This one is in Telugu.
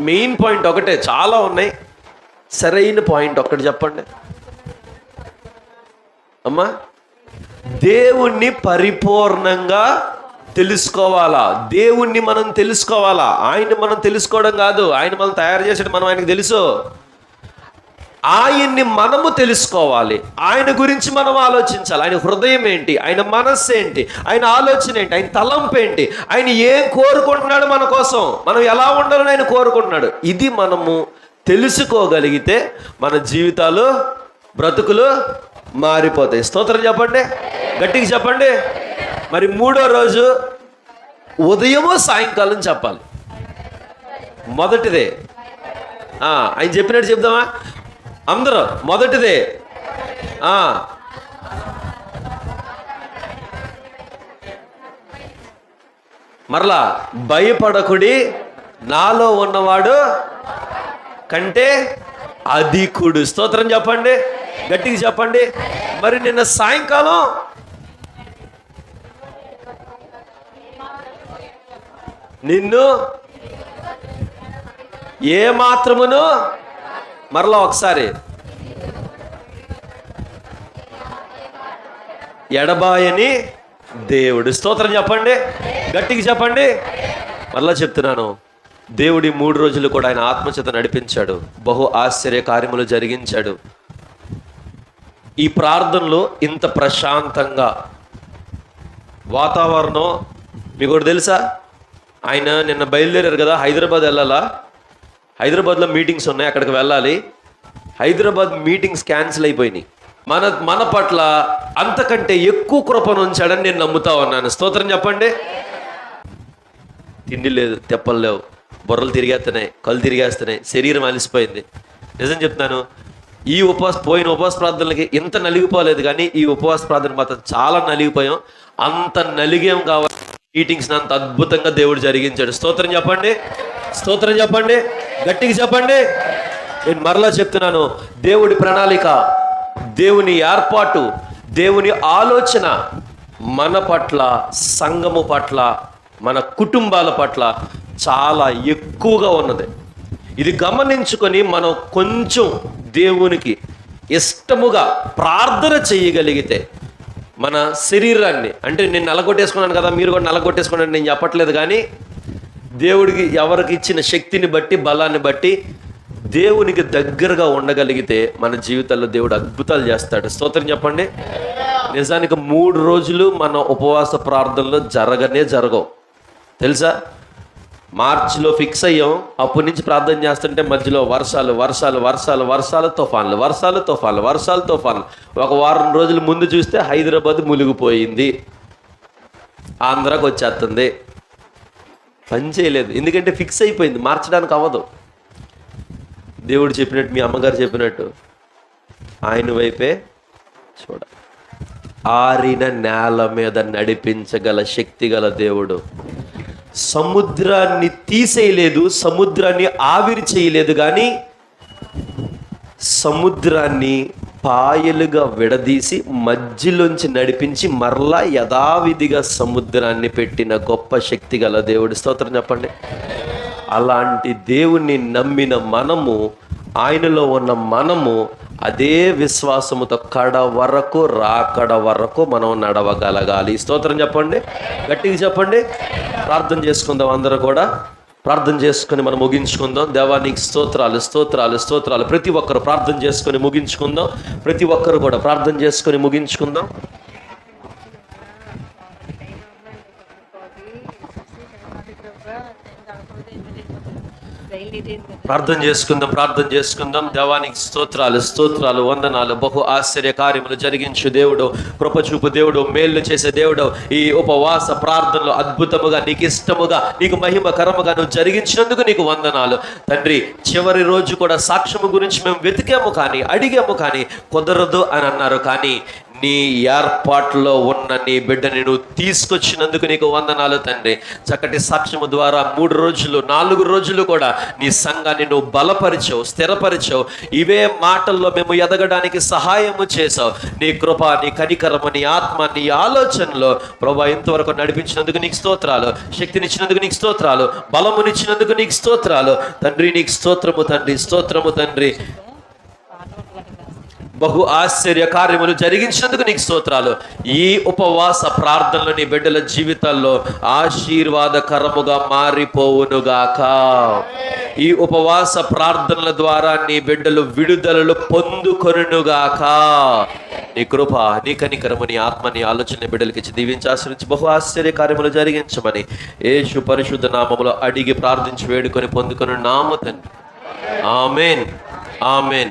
మెయిన్ పాయింట్ ఒకటే చాలా ఉన్నాయి. సరైన పాయింట్ ఒక్కటి చెప్పండి. అమ్మా దేవుణ్ణి పరిపూర్ణంగా తెలుసుకోవాలా? దేవుణ్ణి మనం తెలుసుకోవాలా? ఆయన్ని మనం తెలుసుకోవడం కాదు. ఆయన మనం తయారు చేసేది మనం ఆయనకు తెలుసు. ఆయన్ని మనము తెలుసుకోవాలి. ఆయన గురించి మనం ఆలోచించాలి. ఆయన హృదయం ఏంటి? ఆయన మనస్సు ఏంటి? ఆయన ఆలోచన ఏంటి? ఆయన తలంపు ఏంటి? ఆయన ఏం కోరుకుంటున్నాడు మన కోసం? మనం ఎలా ఉండాలని ఆయన కోరుకుంటున్నాడు? ఇది మనము తెలుసుకోగలిగితే మన జీవితాలు బ్రతుకులు మారిపోతాయి. స్తోత్రం చెప్పండి. గట్టిగా చెప్పండి. మరి మూడో రోజు ఉదయము సాయంకాలం చెప్పాలి. మొదటిదే. ఆయన చెప్పినట్టు చెప్దామా? అందరూ మొదటిదే. ఆ. మరలా భయపడకుడి నాలో ఉన్నవాడు కంటే అధికుడు. స్తోత్రం చెప్పండి గట్టిగా చెప్పండి. మరి నిన్న సాయంకాలం నిన్ను ఏ మాత్రమును మరలా ఒకసారి. ఎడబాయని దేవుడు స్తోత్రం చెప్పండి. గట్టికి చెప్పండి. మరలా చెప్తున్నాను. దేవుడి మూడు రోజులు కూడా ఆయన ఆత్మచేత నడిపించాడు. బహు ఆశ్చర్య కార్యములు జరిగించాడు. ఈ ప్రార్థనలో ఇంత ప్రశాంతంగా వాతావరణం మీకు కూడా తెలుసా? ఆయన నిన్న బయలుదేరారు కదా హైదరాబాద్ వెళ్ళాలా? హైదరాబాద్లో మీటింగ్స్ ఉన్నాయి అక్కడికి వెళ్ళాలి. హైదరాబాద్ మీటింగ్స్ క్యాన్సిల్ అయిపోయినాయి. మన మన పట్ల అంతకంటే ఎక్కువ కృపను ఉంచాడని నేను నమ్ముతా ఉన్నాను. స్తోత్రం చెప్పండి. తిండి లేదు తెప్పలు లేవు. బుర్రలు తిరిగేస్తున్నాయి కళ్ళు తిరిగేస్తున్నాయి శరీరం అలిసిపోయింది. నిజం చెప్తున్నాను ఈ ఉపవాస పోయిన ఉపవాస ప్రార్థనలకి ఇంత నలిగిపోలేదు కానీ ఈ ఉపవాస ప్రార్థన మాత్రం చాలా నలిగిపోయాం. అంత నలిగేం కావాలి మీటింగ్స్ అంత అద్భుతంగా దేవుడు జరిగించాడు. స్తోత్రం చెప్పండి. స్తోత్రం చెప్పండి. గట్టిగా చెప్పండి. నేను మరలా చెప్తున్నాను. దేవుడి ప్రణాళిక దేవుని ఏర్పాటు దేవుని ఆలోచన మన పట్ల సంఘము పట్ల మన కుటుంబాల పట్ల చాలా ఎక్కువగా ఉన్నది. ఇది గమనించుకొని మనం కొంచెం దేవునికి ఇష్టముగా ప్రార్థన చేయగలిగితే మన శరీరాన్ని. అంటే నేను నలగొట్టేసుకున్నాను కదా మీరు కూడా నలగొట్టేసుకున్నాను నేను చెప్పట్లేదు కానీ దేవుడికి ఎవరికి ఇచ్చిన శక్తిని బట్టి బలాన్ని బట్టి దేవునికి దగ్గరగా ఉండగలిగితే మన జీవితాల్లో దేవుడు అద్భుతాలు చేస్తాడు. స్తోత్రం చెప్పండి. నిజానికి మూడు రోజులు మన ఉపవాస ప్రార్థనలు జరగనే జరగవు. తెలుసా? మార్చిలో ఫిక్స్ అయ్యాం. అప్పటి నుంచి ప్రార్థన చేస్తుంటే మధ్యలో వర్షాలు వర్షాలు వర్షాలు వర్షాలు తుఫాన్లు వర్షాలు తుఫాన్లు వర్షాలు తుఫాన్లు. ఒక వారం రోజుల ముందు చూస్తే హైదరాబాద్ మునిగిపోయింది. ఆంధ్రాకి వచ్చేస్తుంది. పని చేయలేదు. ఎందుకంటే ఫిక్స్ అయిపోయింది. మార్చడానికి అవ్వదు. దేవుడు చెప్పినట్టు మీ అమ్మగారు చెప్పినట్టు ఆయన వైపే చూడ. ఆరిన నేల మీద నడిపించగల శక్తి గల దేవుడు. సముద్రాన్ని తీసేయలేదు సముద్రాన్ని ఆవిరి చేయలేదు కానీ సముద్రాన్ని పాయలుగా విడదీసి మధ్యలోంచి నడిపించి మరలా యథావిధిగా సముద్రాన్ని పెట్టిన గొప్ప శక్తి గల దేవుడి. స్తోత్రం చెప్పండి. అలాంటి దేవుణ్ణి నమ్మిన మనము ఆయనలో ఉన్న మనము అదే విశ్వాసముతో కడ వరకు రాకడ వరకు మనం నడవగలగాలి. స్తోత్రం చెప్పండి. గట్టిగా చెప్పండి. ప్రార్థన చేసుకుందాం అందరూ కూడా. ప్రార్థన చేసుకుని మనం ముగించుకుందాం. దేవానికి స్తోత్రాలు స్తోత్రాలు స్తోత్రాలు. ప్రతి ఒక్కరు ప్రార్థన చేసుకొని ముగించుకుందాం. ప్రతి ఒక్కరు కూడా ప్రార్థన చేసుకొని ముగించుకుందాం. ప్రార్థన చేసుకుందాం ప్రార్థన చేసుకుందాం. దేవానికి స్తోత్రాలు స్తోత్రాలు వందనాలు. బహు ఆశ్చర్య కార్యములు జరిగించు దేవుడు. కృపచూపు దేవుడు. మేలు చేసే దేవుడు. ఈ ఉపవాస ప్రార్థనలు అద్భుతముగా నీకు ఇష్టముగా నీకు మహిమకరముగా నువ్వు జరిగించినందుకు నీకు వందనాలు. తండ్రి చివరి రోజు కూడా సాక్ష్యము గురించి మేము వెతికాము కానీ అడిగాము కానీ కుదరదు అని అన్నారు కానీ నీ ఏర్పాట్లో ఉన్న నీ బిడ్డని నువ్వు తీసుకొచ్చినందుకు నీకు వందనాలు తండ్రి. చక్కటి సాక్ష్యము ద్వారా మూడు రోజులు నాలుగు రోజులు కూడా నీ సంఘాన్ని నువ్వు బలపరిచావు స్థిరపరిచావు. ఇవే మాటల్లో మేము ఎదగడానికి సహాయము చేసావు నీ కృప నీ కనికరము నీ ఆత్మ నీ ఆలోచనలో ప్రభా ఇంతవరకు నడిపించినందుకు నీకు స్తోత్రాలు శక్తినిచ్చినందుకు నీకు స్తోత్రాలు బలమునిచ్చినందుకు నీకు స్తోత్రాలు. తండ్రి నీకు స్తోత్రము తండ్రి స్తోత్రము తండ్రి. బహు ఆశ్చర్య కార్యములు జరిగించినందుకు నీకు స్తోత్రాలు. ఈ ఉపవాస ప్రార్థనలు నీ బిడ్డల జీవితాల్లో ఆశీర్వాదకరముగా మారిపోవునుగాక. ఈ ఉపవాస ప్రార్థనల ద్వారా నీ బిడ్డలు విడుదలలు పొందుకొనుగాక నీ కృప నీ కనికరము నీ ఆత్మ నీ ఆలోచన బిడ్డలకి ఇచ్చి దీవించి ఆశ్రయించి బహు ఆశ్చర్య కార్యములు జరిగించమని యేసు పరిశుద్ధ నామములో అడిగి ప్రార్థించి వేడుకొని పొందుకొని నామ తండ్రి. ఆమెన్. ఆమెన్.